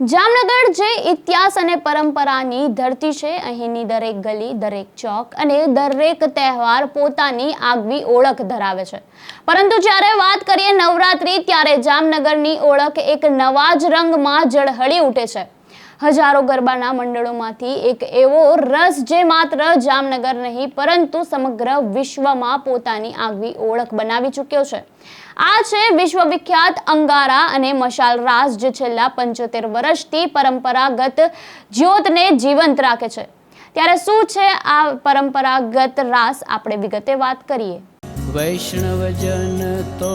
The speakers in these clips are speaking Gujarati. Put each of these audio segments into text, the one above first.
જામનગર જે ઇતિહાસ અને પરંપરાની ધરતી છે, અહીંની દરેક ગલી, દરેક ચોક અને દરેક તહેવાર પોતાની આગવી ઓળખ ધરાવે છે. પરંતુ જ્યારે વાત કરીએ નવરાત્રી, ત્યારે જામનગરની ઓળખ એક નવા જ રંગમાં ઝળહળી ઉઠે છે. હજારો ગરબાના મંડળોમાંથી એક એવો રસ જે માત્ર જામનગર નહીં, પરંતુ સમગ્ર વિશ્વમાં પોતાની આગવી ઓળખ બનાવી ચૂક્યો છે. આ છે વિશ્વવિખ્યાત અંગારા અને મશાલ રાસ જે છેલ્લા પંચોતેર વર્ષથી પરંપરાગત જ્યોતને જીવંત રાખે છે. ત્યારે શું છે આ પરંપરાગત રાસ? આપણે વિગતે વાત કરીએ. વૈષ્ણવજન તો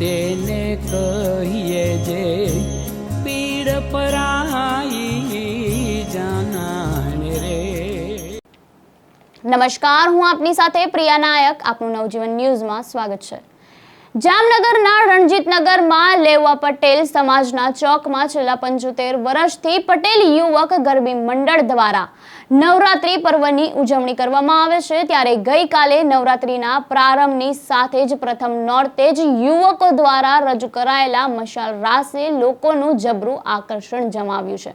તેને કહીએ જે પીડ પરાઈ નમસ્કાર, હું આપની સાથે પ્રિયા નાયક. આપનું નવજીવન ન્યૂઝમાં સ્વાગત છે. જામનગરના રણજીતનગરમાં લેવા પટેલ સમાજના ચોકમાં છેલ્લા પંચોતેર વર્ષથી પટેલ યુવક ગરબી મંડળ દ્વારા નવરાત્રી પર્વની ઉજવણી કરવામાં આવે છે. ત્યારે ગઈકાલે નવરાત્રીના પ્રારંભની સાથે જ પ્રથમ નોરતે જ યુવકો દ્વારા રજૂ કરાયેલા મશાલ રાસે લોકોનું જબરું આકર્ષણ જમાવ્યું છે.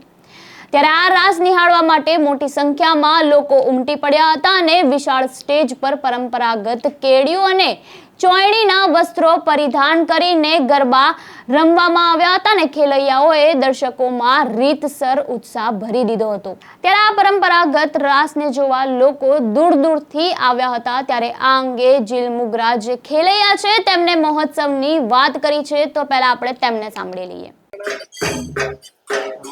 ત્યારે આ રાસ નિહાળવા માટે મોટી સંખ્યામાં લોકો ઉમટી પડ્યા હતા અને વિશાળ સ્ટેજ પર પરંપરાગત કેડિયું અને ચોયણીના વસ્ત્રો પરિધાન કરીને ગરબા રમવામાં આવ્યા હતા અને ખેલૈયાઓએ દર્શકોમાં રીતસર ઉત્સાહ ભરી દીધો હતો. ત્યારે આ પરંપરાગત રાસને જોવા લોકો દૂર દૂરથી આવ્યા હતા. ત્યારે આ અંગે જીલ મુગરા જે ખેલૈયા છે. તેમને મહોત્સવની વાત કરી છે. તો પહેલા આપણે તેમને સાંભળી લઈએ.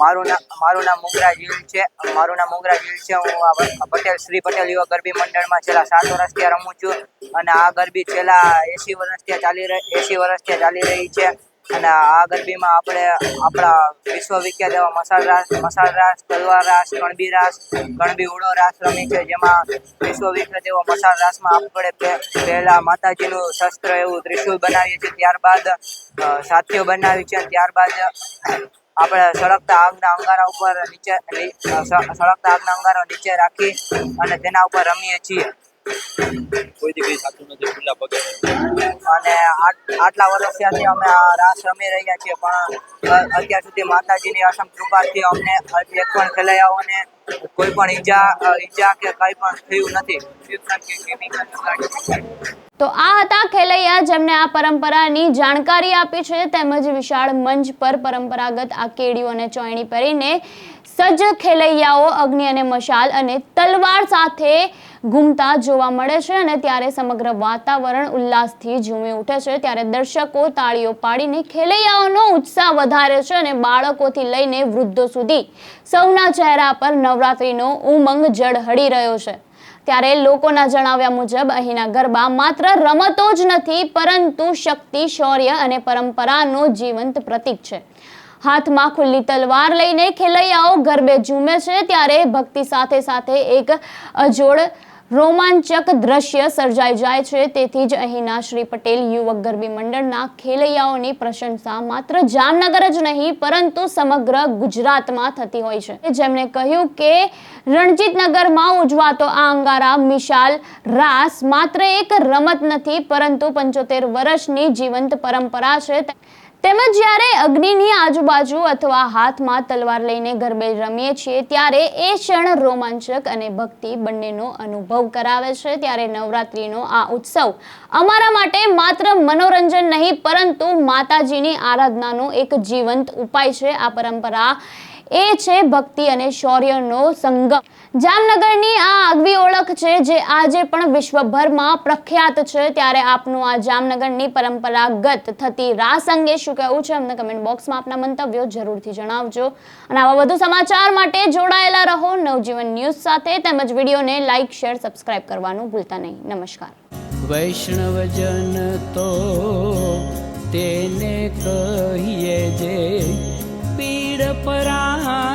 મારું નામ મારું નામ મુંગરા જીલ છે. મારું નામ મુંગરા જીલ છે. હું આ પટેલ, શ્રી પટેલ યુવા ગરબી મંડળમાં છેલ્લા સાત વર્ષથી રમું છું. અને આ ગરબી છેલ્લા એસી વર્ષથી ચાલી રહી એસી વર્ષથી ચાલી રહી છે. અને આ ગરબીમાં આપણે આપણા વિશ્વવિખ્યાત એવા મસાલ રાસ મસાલ રાસ, તલવાર રાસ કણબી રાસ કણબી ઉડો રાસ રમી છે. જેમાં વિશ્વવિખ્યાત એવો મસાલ રાસમાં આપણે પહેલાં માતાજીનું શસ્ત્ર એવું ત્રિશુલ બનાવીએ છીએ. ત્યારબાદ સાથીઓ બનાવી છે. ત્યારબાદ આપણે સળગતા આગના અંગારા ઉપર નીચે સળગતા આગના અંગારો નીચે રાખી અને તેના ઉપર રમીએ છીએ. કોઈ દી સાચું નથી ખુલ્લા પગે. અને આટલા વર્ષ ત્યાંથી અમે આ રાસ રમી રહ્યા છીએ પણ અત્યાર સુધી માતાજીની અસમ કૃપાથી અમને એક પણ ખેલૈયાઓને કોઈ પણ ઈજા ઈજા કે કંઈ પણ થયું નથી. તો આ હતા ખેલૈયા જેમને આ પરંપરાની જાણકારી આપી છે તેમજ વિશાળ મંચ પર પરંપરાગત આ કેડીઓ અને ચોયણી પહેરીને સજ્જ ખેલૈયાઓ અગ્નિ અને મશાલ અને તલવાર સાથે ઘૂમતા જોવા મળે છે અને ત્યારે સમગ્ર વાતાવરણ ઉલ્લાસથી ઝૂમી ઉઠે છે. ત્યારે દર્શકો તાળીઓ પાડીને ખેલૈયાઓનો ઉત્સાહ વધારે છે અને બાળકોથી લઈને વૃદ્ધો સુધી સૌના ચહેરા પર નવરાત્રીનો ઉમંગ જળહળી રહ્યો છે. ત્યારે લોકોના જણાવ્યા મુજબ અહીંના ગરબા માત્ર રમતો જ નથી, પરંતુ શક્તિ, શૌર્ય અને પરંપરાનો જીવંત પ્રતીક છે. હાથમાં ખુલ્લી તલવાર લઈને ખેલૈયાઓ ગરબે ઝૂમે છે, ત્યારે ભક્તિ સાથે સાથે એક અજોડ રોમાંચક દ્રશ્ય સર્જાઈ જાય છે. તેથી જ અહીંના શ્રી પટેલ યુવક ગરબી મંડળના ખેલૈયાઓની પ્રશંસા માત્ર જામનગર જ નહીં, પરંતુ સમગ્ર ગુજરાતમાં થતી હોય છે. જેમણે કહ્યું કે રણજીતનગરમાં ઉજવાતો આ અંગારા મિશાલ રાસ માત્ર એક રમત નથી, પરંતુ પંચોતેર વર્ષની જીવંત પરંપરા છે. તેમજ જ્યારે અગ્નિની આજુબાજુ અથવા હાથમાં તલવાર લઈને ગરબે રમીએ છીએ, ત્યારે એ ક્ષણ રોમાંચક અને ભક્તિ બંનેનો અનુભવ કરાવે છે. ત્યારે નવરાત્રીનો આ ઉત્સવ અમારા માટે માત્ર મનોરંજન નહીં, પરંતુ માતાજીની આરાધનાનો એક જીવંત ઉપાય છે. આ પરંપરા એ છે ભક્તિ અને શૌર્યનો સંગમ. જામનગરની આ આગવી ઓળખ છે જે આજે પણ વિશ્વભરમાં પ્રખ્યાત છે, ત્યારે આપનું આ જામનગરની પરંપરાગત થતી રાસ અંગે શું કહેવું છે, અમને કમેન્ટ બોક્સમાં આપના મંતવ્યો જરૂરથી જણાવજો. અને આવા વધુ સમાચાર માટે જોડાયેલા રહો નવજીવન ન્યૂઝ સાથે, તેમજ વિડીયોને લાઇક શેર સબસ્ક્રાઇબ કરવાનું ભૂલતા નહીં. નમસ્કાર. વૈષ્ણવજન તો તેને કહીએ જે પીડ પરા